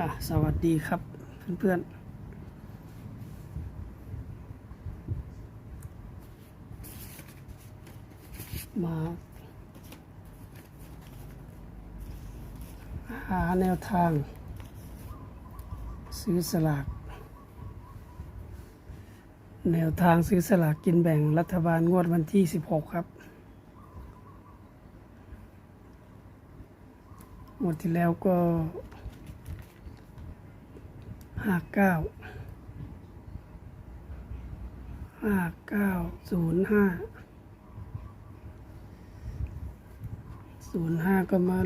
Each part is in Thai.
อะสวัสดีครับเพื่อนๆมาหาแนวทาง ซื้อสลาก แนวทางซื้อสลากกินแบ่งรัฐบาลงวดวันที่ 16 ครับงวดที่แล้วก็ ห้าเก้าห้าเก้าศูนย์ห้าศูนย์ห้าก็มา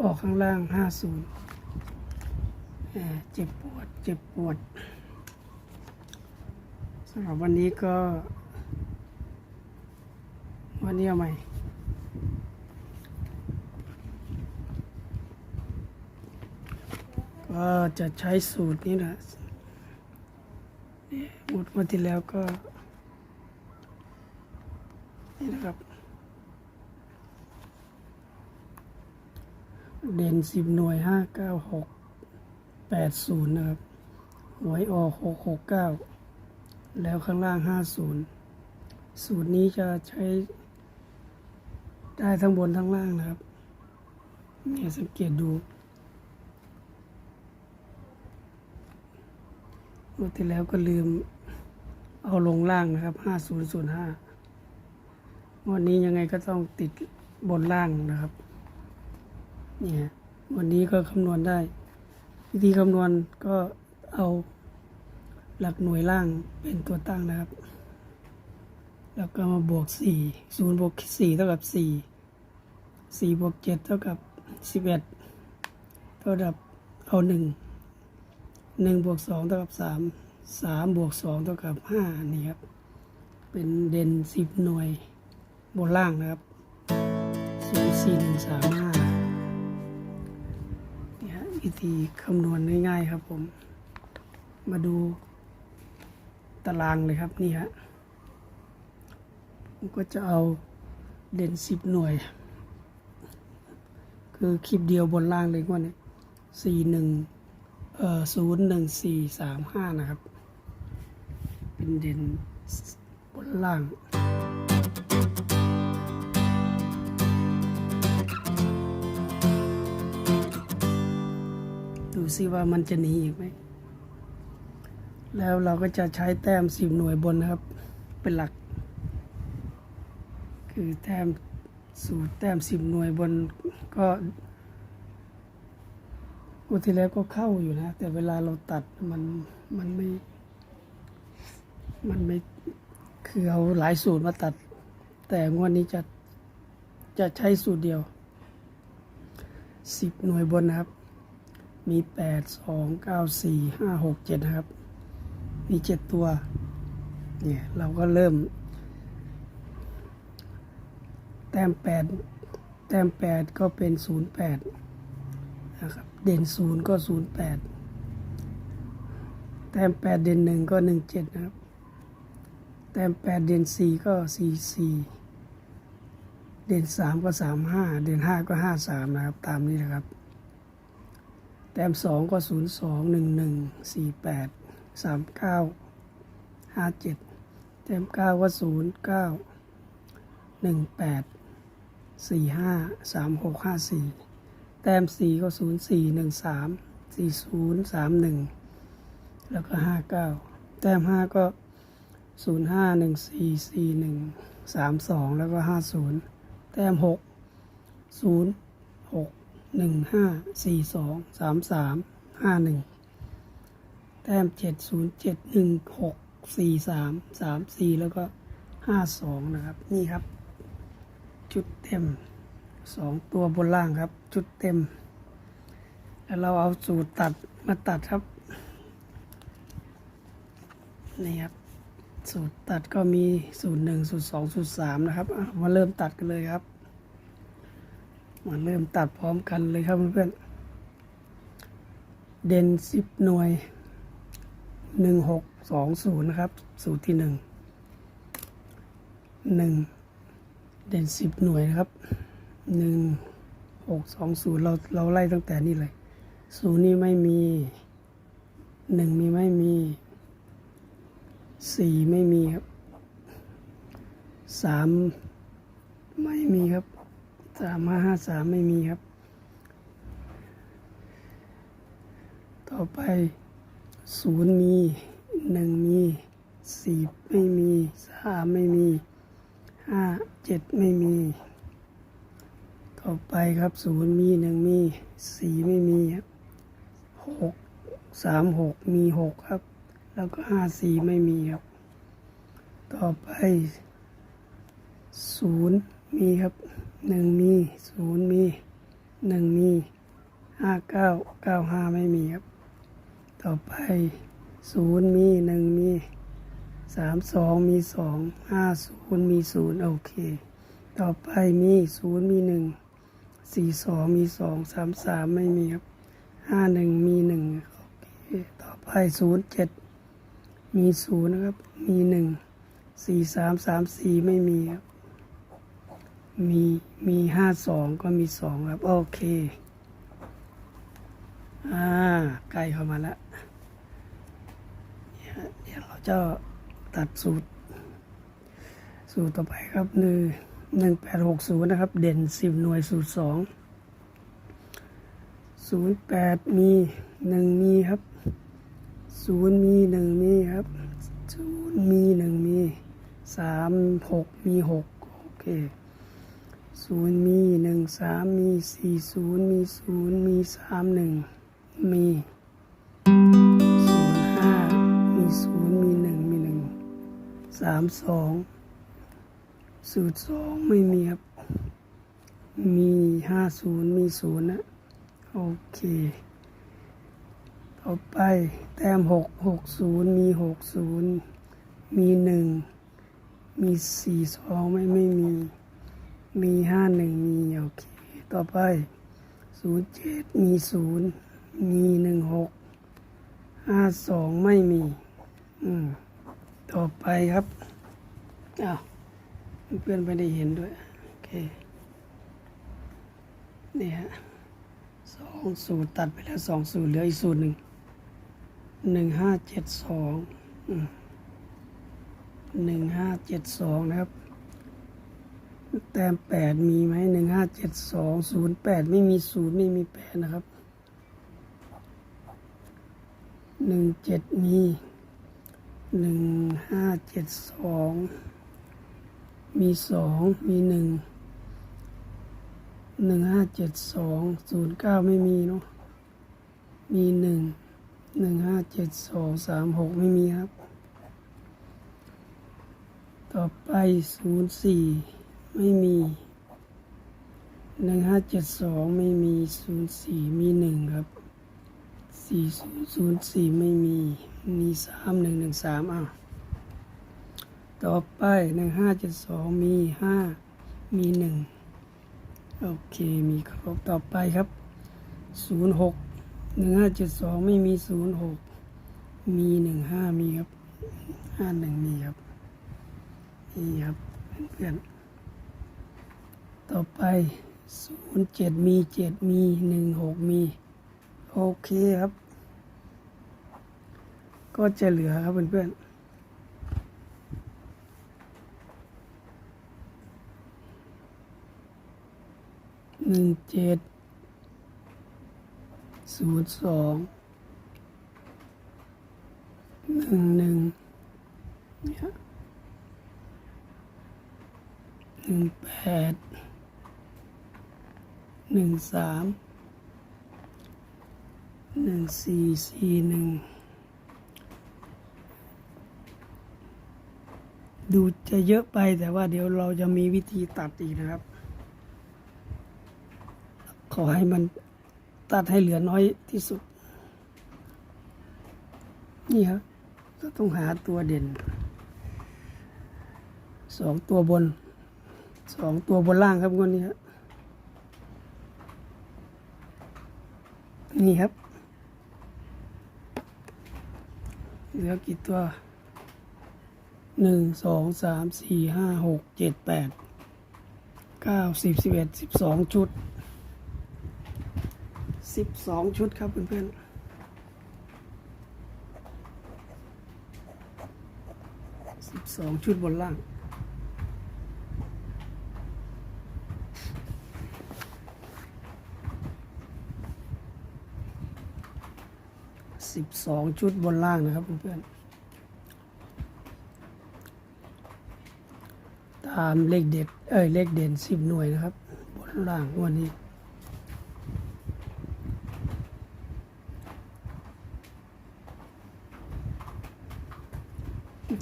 ออกข้างล่างห้าศูนย์เจ็บปวด เจ็บปวดสำหรับวันนี้ก็ วันนี้เอาใหม่ ก็จะใช้สูตรนี้แหละนี่หมดวันที่แล้วก็ นี่นะครับ เด่นสิบหน่วยห้าเก้าหกแปดศูนย์นะครับ หวยออกหกหกเก้าแล้วข้างล่างห้าศูนย์สูตรนี้จะใช้ ได้ทั้งบนทั้งล่างนะครับเนี่ยสังเกตดู งวดที่แล้วก็ลืมเอาลงล่างนะครับ5005วันนี้ยังไงก็ต้องติดบนล่างนะครับ เนี่ย วันนี้ก็คำนวณได้ วิธีคำนวณก็เอาหลักหน่วยล่างเป็นตัวตั้งนะครับ แล้วก็มาบวก4 0บวก4เท่ากับ4 4บวก7เท่ากับ11เท่ากับเอา1 หนึ่งบวกสองเท่ากับสามสามบวกสองเท่ากับห้านี่ครับ เป็นเด่นสิบหน่วยบนล่างนะครับศูนย์สี่หนึ่งสามห้านี่ฮะวิธีคำนวณง่ายๆครับผม มาดูตารางเลยครับนี่ฮะผมก็จะเอาเด่นสิบหน่วย คือคลิปเดียวบนล่างเลยว่าเนี้สี่หนึ่ง เอ่อศูนย์หนึ่งสี่สามห้านะครับ เป็นเด่นบนล่างดูซิว่ามันจะหนีอีกไหม แล้วเราก็จะใช้แต้มสิบหน่วยบนนะครับ เป็นหลัก คือแต้มสูตรแต้มสิบหน่วยบนก็ งวดที่แล้วก็เข้าอยู่นะ แต่เวลาเราตัดมันมันไม่ มันไม่คือเอาหลายสูตรมาตัด แต่งวดนี้จะจะใช้สูตรเดียวสิบหน่วยบนนะครับ มีแปดสองเก้าสี่ห้าหกเจ็ดนะครับ มีเจ็ดตัว เนี่ย เราก็เริ่ม แต้มแปดแต้มแปดก็เป็นศูนย์แปดนะครับ เด่นศูนย์ก็ศูนย์แปดแต้มแปดเด่นหนึ่งก็หนึ่งเจ็ดนะครับ แต้มแปดเด่นสี่ก็สี่สี่เด่นสามก็สามห้าเด่นห้าก็ห้าสามนะครับ ตามนี้นะครับ แต้มสองก็ศูนย์สองหนึ่งหนึ่งสี่แปดสามเก้าห้าเจ็ดแต้มเก้าก็ศูนย์เก้าหนึ่งแปดสี่ห้าสามหกห้าสี่ แต้มสี่ก็ศูนย์สี่หนึ่งสามสี่ศูนย์สามหนึ่งแล้วก็ห้าเก้าแต้มห้าก็ศูนย์ห้าหนึ่งสี่สี่หนึ่งสามสองแล้วก็ห้าศูนย์แต้มหกศูนย์หกหนึ่งห้าสี่สองสามสามห้าหนึ่งแต้มเจ็ดศูนย์เจ็ดหนึ่งหกสี่สามสามสี่แล้วก็ห้าสองนะครับ นี่ครับชุดเต็ม สองตัวบนล่างครับชุดเต็ม แล้วเราเอาสูตรตัดมาตัดครับ นี่ครับ สูตรตัดก็มีสูตรหนึ่งสูตรสองสูตรสามนะครับ มาเริ่มตัดกันเลยครับ มาเริ่มตัดพร้อมกันเลยครับเพื่อนเด่นสิบหน่วยหนึ่งหกสองศูนย์นะครับ สูตรที่หนึ่งหนึ่งเด่นสิบหน่วยนะครับ หนึ่งหกสองศูนย์เราเราไล่ตั้งแต่นี่เลยศูนย์นี่ไม่มีหนึ่งมีไม่มีสี่ไม่มีครับสามไม่มีครับสามห้าห้าสามไม่มีครับ ต่อไปศูนย์มีหนึ่งมีสี่ไม่มีสามไม่มีห้าเจ็ดไม่มี ต่อไปครับศูนย์มีหนึ่งมีสี่ไม่มีครับหกสามหกมีหกครับ แล้วก็ห้าสี่ไม่มีครับ ต่อไปศูนย์มีครับหนึ่งมีศูนย์มีหนึ่งมีห้าเก้าเก้าห้าไม่มีครับ ต่อไปศูนย์มีหนึ่งมีสามสองมีสองห้าศูนย์มีศูนย์โอเค ต่อไปมีศูนย์มีหนึ่ง สี่สองมีสองสามสามไม่มีครับห้าหนึ่งมีหนึ่งโอเคต่อไปศูนย์เจ็ดมีศูนย์นะครับ มีหนึ่งสี่สามสามสี่ไม่มีครับ มีมีห้าสองก็มีสองครับ โอเค อ่าใกล้เข้ามาแล้วเนี่ยเดี๋ยวเราจะตัดสูตร สูตรต่อไปครับหนึ่ง หนึ่งแปดหกศูนย์นะครับ เด่นสิบหน่วยสูตรสองศูนย์แปดมีหนึ่งมีครับศูนย์มีหนึ่งมีครับศูนย์มีหนึ่งมีสามหกมีหกโอเคศูนย์มีหนึ่งสามมีสี่ศูนย์มีศูนย์มีสามหนึ่งมีศูนย์ห้ามีศูนย์มีหนึ่งมีหนึ่ง สูตรสองไม่มีครับ มีห้าศูนย์มีศูนย์นะโอเค ต่อไปแต้มหกหกศูนย์มีหกศูนย์มีหนึ่งมีสี่สองไม่ไม่มี มีห้าหนึ่งมีโอเค ต่อไปศูนย์เจ็ดมีศูนย์มีหนึ่งหกห้าสองไม่มี อืม ต่อไปครับอ้าว เพื่อนไม่ได้เห็นด้วย โอเค นี่ฮะสองสูตรตัดไปแล้วสองสูตรเหลืออีกสูตรหนึ่งหนึ่งห้าเจ็ดสองหนึ่งห้าเจ็ดสองนะครับ แต้มแปดมีไหมหนึ่งห้าเจ็ดสองศูนย์แปดไม่มีศูนย์ไม่มีแปดนะครับหนึ่งเจ็ดมีหนึ่งห้าเจ็ดสอง มีสองมีหนึ่งหนึ่งห้าเจ็ดสองศูนย์เก้าไม่มีเนาะมีหนึ่งหนึ่งห้าเจ็ดสองสามหกไม่มีครับ ต่อไปศูนย์สี่ไม่มีหนึ่งห้าเจ็ดสองไม่มีศูนย์สี่มีหนึ่งครับสี่ศูนย์ศูนย์สี่ไม่มี มีสามหนึ่งหนึ่งสามอ้าว ต่อไปหนึ่งห้าเจ็ดสองมีห้ามีหนึ่งโอเคมีครบต่อไปครับศูนย์หกหนึ่งห้าเจ็ดสองไม่มีศูนย์หกมีหนึ่งห้ามีครับห้าหนึ่งมีครับนี่ครับเพื่อนๆต่อไปศูนย์เจ็ดมีเจ็ดมีหนึ่งหกมีโอเคครับ ก็จะเหลือครับเพื่อนๆหนึ่ง เจ็ดศูนย์สองหนึ่งหนึ่งเนี่ยหนึ่งแปดหนึ่งสามหนึ่งสี่สี่หนึ่งดูจะเยอะไปแต่ว่าเดี๋ยวเราจะมีวิธีตัดอีกนะครับ ขอให้มันตัดให้เหลือน้อยที่สุด นี่ครับก็ต้องหาตัวเด่นสองตัวบนสองตัวบนล่างครับงวดนี้ครับนี่ครับ เหลือกี่ตัวหนึ่งสองสามสี่ห้าหกเจ็ดแปดเก้าสิบสิบเอ็ดสิบสองชุด สิบสองชุดครับเพื่อนๆสิบสองชุดบนล่าง สิบสองชุดบนล่างนะครับเพื่อนๆ ตามเลขเด็ด เอ้ย เลขเด่นสิบหน่วยนะครับ บนล่างงวันนี้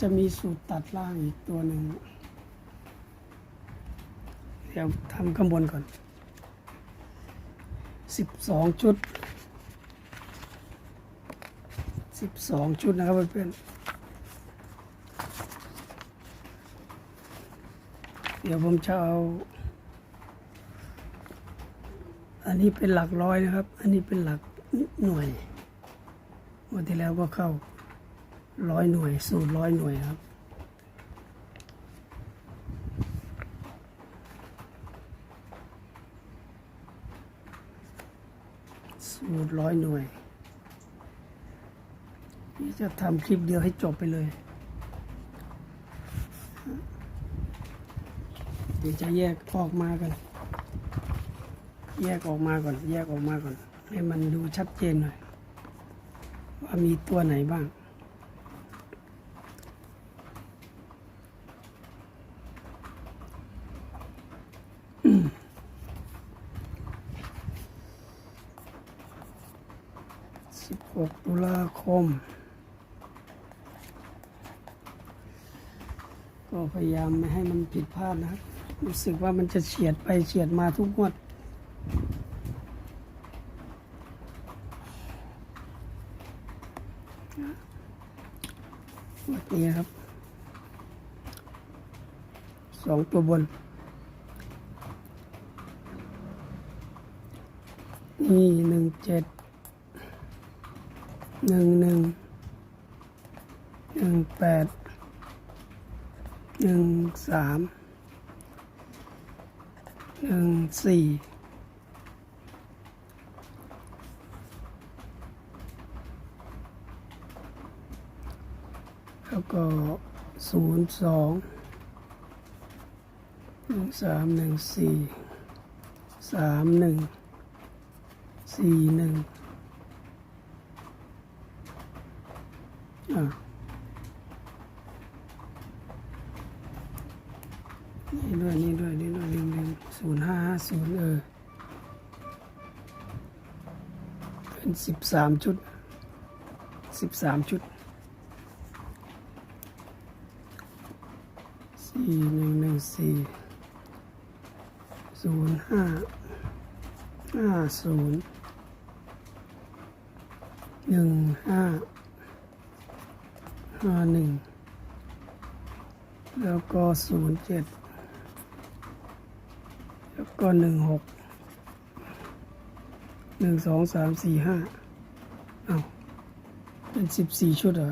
จะมีสูตรตัดล่างอีกตัวหนึ่ง เดี๋ยวทำข้างบนก่อนสิบสองชุดสิบสองชุดนะครับเพื่อนๆเดี๋ยวผมจะเอา อันนี้เป็นหลักร้อยนะครับ อันนี้เป็นหลักหน่วยวันที่แล้วก็เข้า ร้อยหน่วย สูตรร้อยหน่วยครับ สูตรร้อยหน่วย นี่จะทำคลิปเดียวให้จบไปเลย เดี๋ยวจะแยกออกมากัน แยกออกมาก่อน แยกออกมาก่อน ให้มันดูชัดเจนหน่อย ว่ามีตัวไหนบ้าง 16 ตุลาค ม ก็พยายามไม่ให้มันผิดพลาดนะครับ รู้สึกว่ามันจะเฉียดไปเฉียดมาทุกงวดนี้ครับ สองตัวบน นี่หนึ่งเจ็ด หนึ่งหนึ่งหนึ่งแปดหนึ่งสามหนึ่งสี่แล้วก็ศูนย์สองหนึ่งสามหนึ่งสี่สามหนึ่งสี่หนึ่ง อะ นี่ด้วย นี่ด้วย นี่ด้วยหนึ่งหนึ่งศูนย์ห้าห้าศูนย์เออ เป็นสิบสามชุดสิบสามชุดสี่หนึ่งหนึ่งสี่ศูนย์ห้าห้าศูนย์หนึ่งห้าห้าหนึ่งแล้วก็ศูนย์เจ็ด ก็หนึ่งหกหนึ่งสองสามสี่ห้าเอาเป็นสิบสี่ชุดเหรอ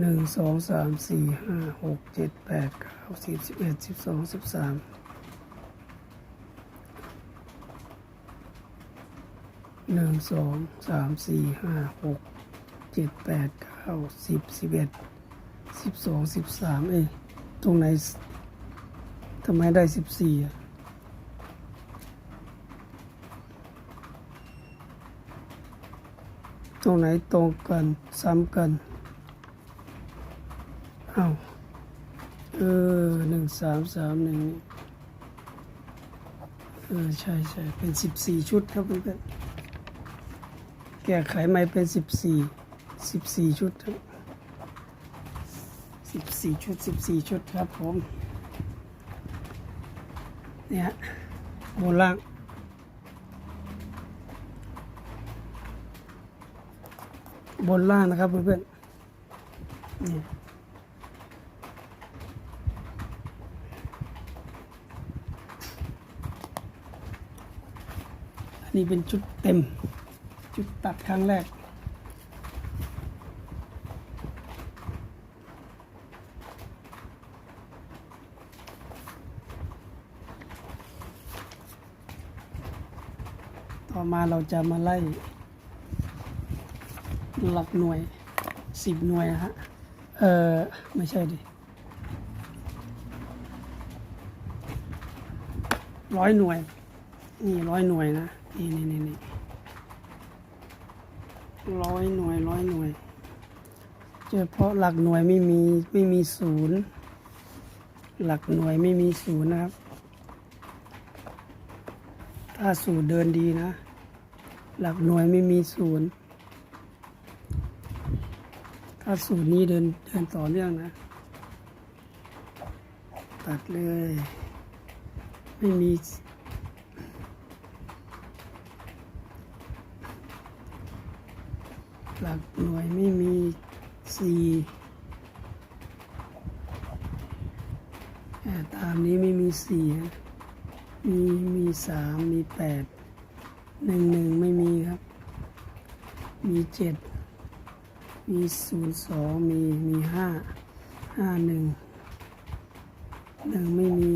หนึ่งสองสามสี่ห้าหกเจ็ดแปดเก้าสิบสิบเอ็ดสิบสองสิบสามหนึ่งสองสามสี่ห้าหกเจ็ดแปดเก้าสิบสิบเอ็ดสิบสองสิบสามเอ้ยตรงไหนทำไมได้สิบสี่อะ ตรงไหนตรงกันซ้ำกันเอาเออหนึ่งสามสามหนึ่งเออใช่ใช่เป็นสิบสี่ชุดครับเพื่อนๆแก้ไขใหม่เป็นสิบสี่สิบสี่ชุดสิบสี่ชุดสิบสี่ชุดครับผมเนี่ยบนล่าง บนล่างนะครับเพื่อนๆนี่อันนี้เป็นชุดเต็มจุดตัดครั้งแรก ต่อมาเราจะมาไล่ หลักหน่วยสิบหน่วยนะฮะ เออไม่ใช่ดิร้อยหน่วย นี่ร้อยหน่วยนะ นี่นี่นี่นี่ร้อยหน่วยร้อยหน่วย เฉพาะหลักหน่วยไม่มีไม่มีศูนย์ หลักหน่วยไม่มีศูนย์นะครับ ถ้าสูตรเดินดีนะ หลักหน่วยไม่มีศูนย์ ถ้าสูตรนี้เดินเดินต่อเนื่องนะ ตัดเลย ไม่มี หลักหน่วยไม่มีสี่ตามนี้ไม่มีสี่มีมีสามมีแปดหนึ่งหนึ่งไม่มีครับ มีเจ็ด มีศูนย์สองมี มีห้าห้าหนึ่งหนึ่งไม่มี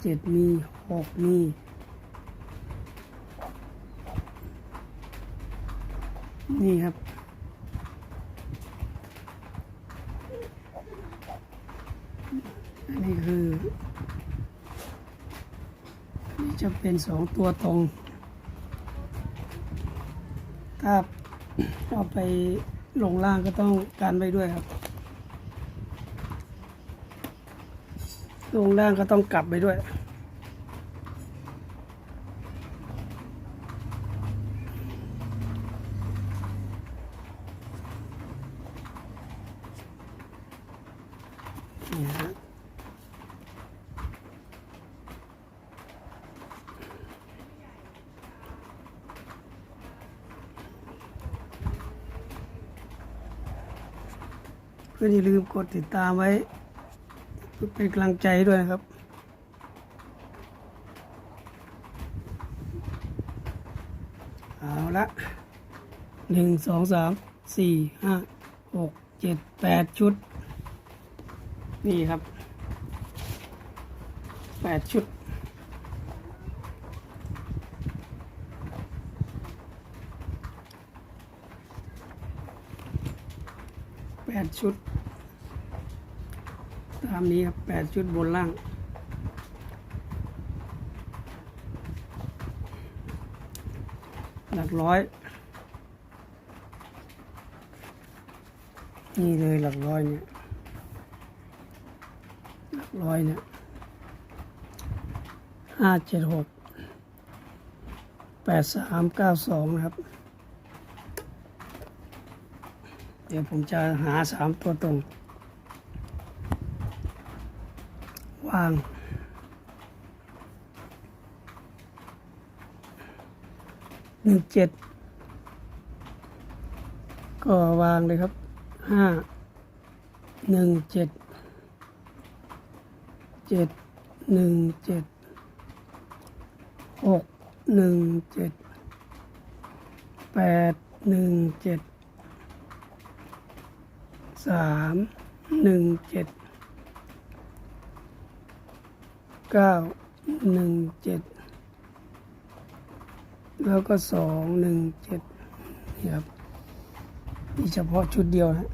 เจ็ดมีหกมีนี่ครับ อันนี้คือนนี่จะเป็นสองตัวตรง ถ้าเอาไป ลงล่างก็ต้องการไปด้วยครับ ลงล่างก็ต้องกลับไปด้วย พื่อนอย่าลืมกดติดตามไว้ เป็นกำลังใจด้วยนะครับ เอาละหนึ่งสองสามสี่ห้าหกเจ็ดแปดชุด นี่ครับแปดชุดแปดชุดามนี้ครับแปดชุดบนล่าง หลักร้อย นี่เลยหลักร้อยเนี่ย หลักร้อยเนี่ยห้าเจ็ดหกแปดสามเก้าสองนะครับ เดี๋ยวผมจะหาสามตัวตรงางหนึ่งเจ็ดก็วางเลยครับห้าหนึ่งเจ็ดเจ็ดหนึ่งเจ็ดหกหนึ่งเจ็ดแปดหนึ่งเจ็ดสามหนึ่งเจ็ด เก้าหนึ่งเจ็ดแล้วก็สองหนึ่งเจ็ดนี่ครับนี่เฉพาะชุดเดียวนะ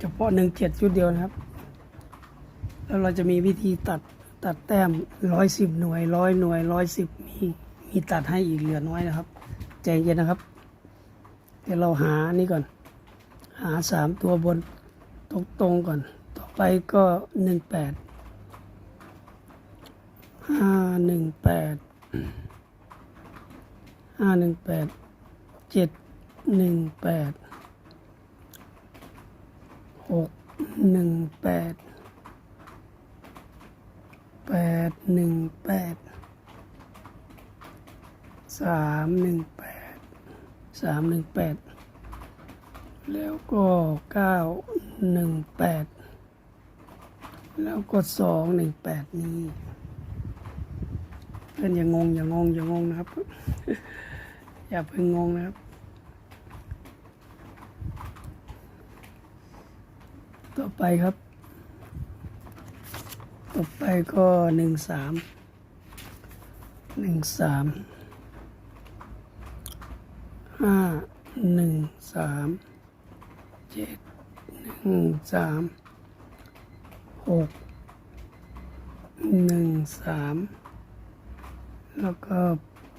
เฉพาะหนึ่งเจ็ดชุดเดียวนะครับ แล้วเราจะมีวิธีตัดตัดแต้มร้อยสิบหน่วยร้อยหน่วยร้อยสิบมีมีตัดให้อีกเหลือน้อยนะครับ ใจเย็นนะครับ เดี๋ยวเราหานี่ก่อน หาสามตัวบนตรงตรงก่อน ต่อไปก็หนึ่งแปด ห้าหนึ่งแปดห้าหนึ่งแปดเจ็ดหนึ่งแปดหกหนึ่งแปดแปดหนึ่งแปดสามหนึ่งแปดสามหนึ่งแปดแล้วก็เก้าหนึ่งแปดแล้วก็สองหนึ่งแปดนี้ พื่อนอย่างงงอย่างงงอย่างงงนะครับ อย่าเพิ่งงงนะครับ ต่อไปครับ ต่อไปก็หนึ่งสามหนึ่งสามห้าหนึ่งสามเจ็ดหนึ่งสามหกหนึ่งสาม แล้วก็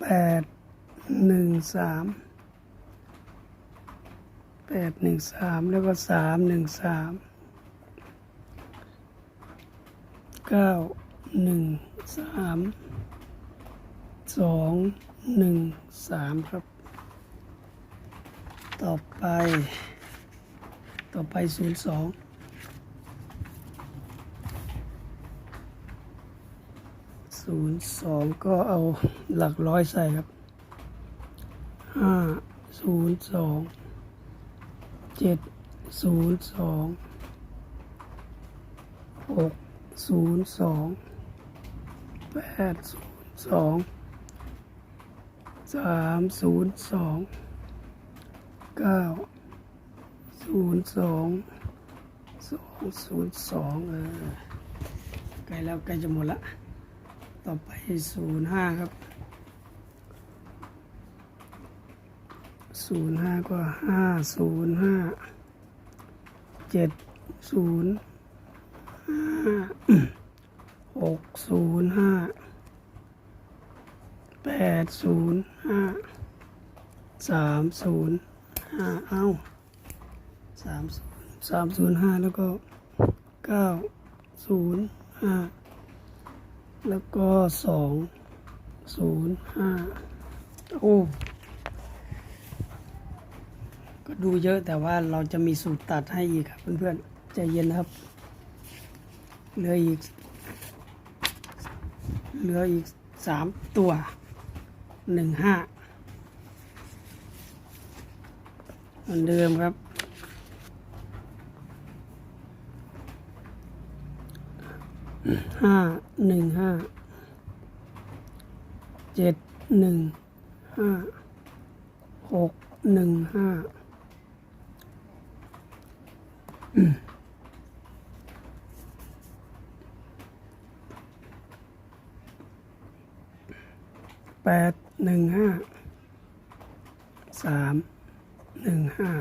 แปดหนึ่งสามแปดหนึ่งสามแล้วก็สามหนึ่งสามเก้าหนึ่งสามสองหนึ่งสามครับ ต่อไป ต่อไปศูนย์สอง ศูนย์สองก็เอาหลักร้อยใส่ครับห้าศูนย์สองเจ็ดศูนย์สองหกศูนย์สองแปดศูนย์สองสามศูนย์สองเก้าศูนย์สองสองศูนย์สองเออใกล้แล้วใกล้จะหมดละ ต่อไปศูนย์ห้าครับศูนย์ห้าก็ห้าศูนย์ห้าเจ็ดศูนย์ห้าหกศูนย์ห้าแปดศูนย์ห้าสามศูนย์ห้าเอ้าสามศูนย์สามศูนย์ห้าแล้วก็เก้าศูนย์ห้า แล้วก็สองศูนย์ห้าโอ้ก็ดูเยอะแต่ว่าเราจะมีสูตรตัดให้อีกครับเพื่อนๆ ใจเย็นครับ เหลืออีก เหลืออีกสามตัวหนึ่งห้าเหมือนเดิมครับ ห้าหนึ่งห้าเจ็ดหนึ่งห้าหกหนึ่งห้าแปดหนึ่งห้าสามหนึ่งห้า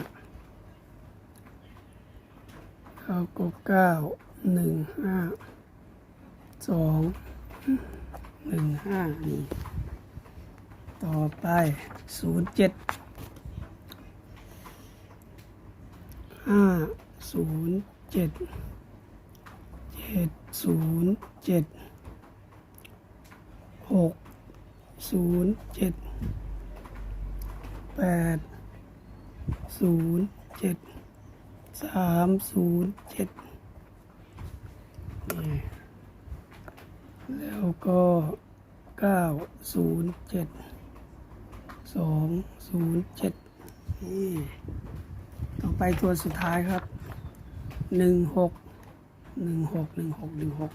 แล้วก็เก้าหนึ่งห้า องหนึ่งห้านี่ต่อไปศูนย์เจ็ดห้าศูนย์เจ็ดเจ็ดศูนย์เจ็ดหกศูนย์เจ็ดแปดศูนย์เจ็ดสามศูนย์เจ็ดนี่ แล้วก็ 9 0 7 2 0 7 นี่ ต่อไปตัวสุดท้ายครับ 1 6 1 6 1 6 1 6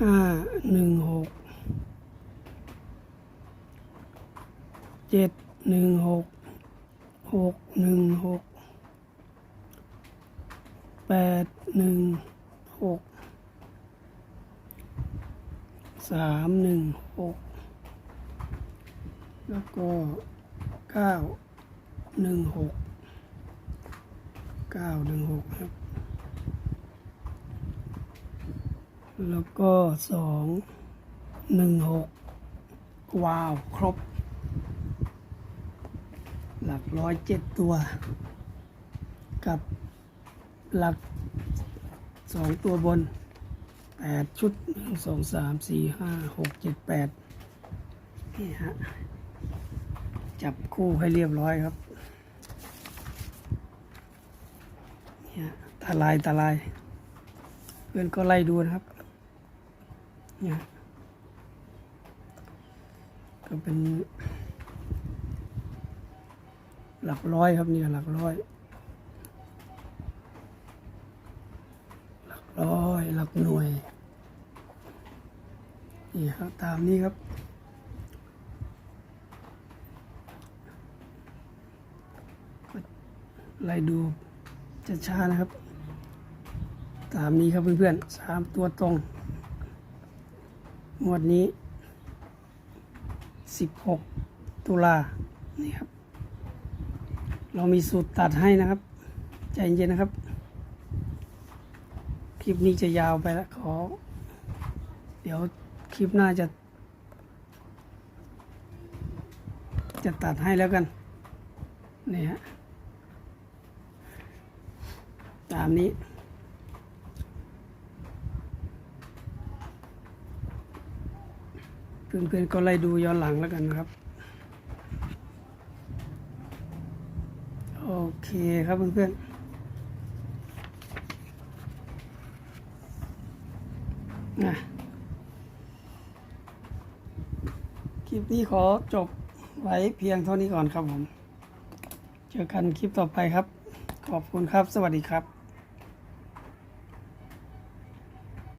5 1 6 7 1 6 6 1 6 แปดหนึ่งหกสามหนึ่งหกแล้วก็เก้าหนึ่งหกเก้าหนึ่งหกครับ แล้วก็สองหนึ่งหกว้าวครบ หลักร้อยเจ็ดตัว กับ หลักสองตัวบนแปดชุดสองสามสี่ห้าหกเจ็ดแปดนี่ฮะ จับคู่ให้เรียบร้อยครับนี่ยตาลายตาลาย เพื่อนก็ไล่ดูนะครับเนี่ยก็เป็น หลักร้อยครับเนี่ยหลักร้อย หลักร้ อยหลักหน่วย นี่ครับตามนี้ครับไล่ดูช้าๆนะครับ ตามนี้ครับเพื่อนๆสามตัวตรงงวดนี้ 16 ตุลานี่ครับ เรามีสูตรตัดให้นะครับ ใจเย็นๆนะครับ คลิปนี้จะยาวไปแล้วขอ เดี๋ยวคลิปหน้าจะ จะตัดให้แล้วกัน นี่ฮะ ตามนี้ เพื่อนๆก็ไล่ดูย้อนหลังแล้วกันนะครับ โอเคครับเพื่อนๆ นะคลิปนี้ขอจบไว้เพียงเท่านี้ก่อนครับผม เจอกันคลิปต่อไปครับ ขอบคุณครับ สวัสดีครับ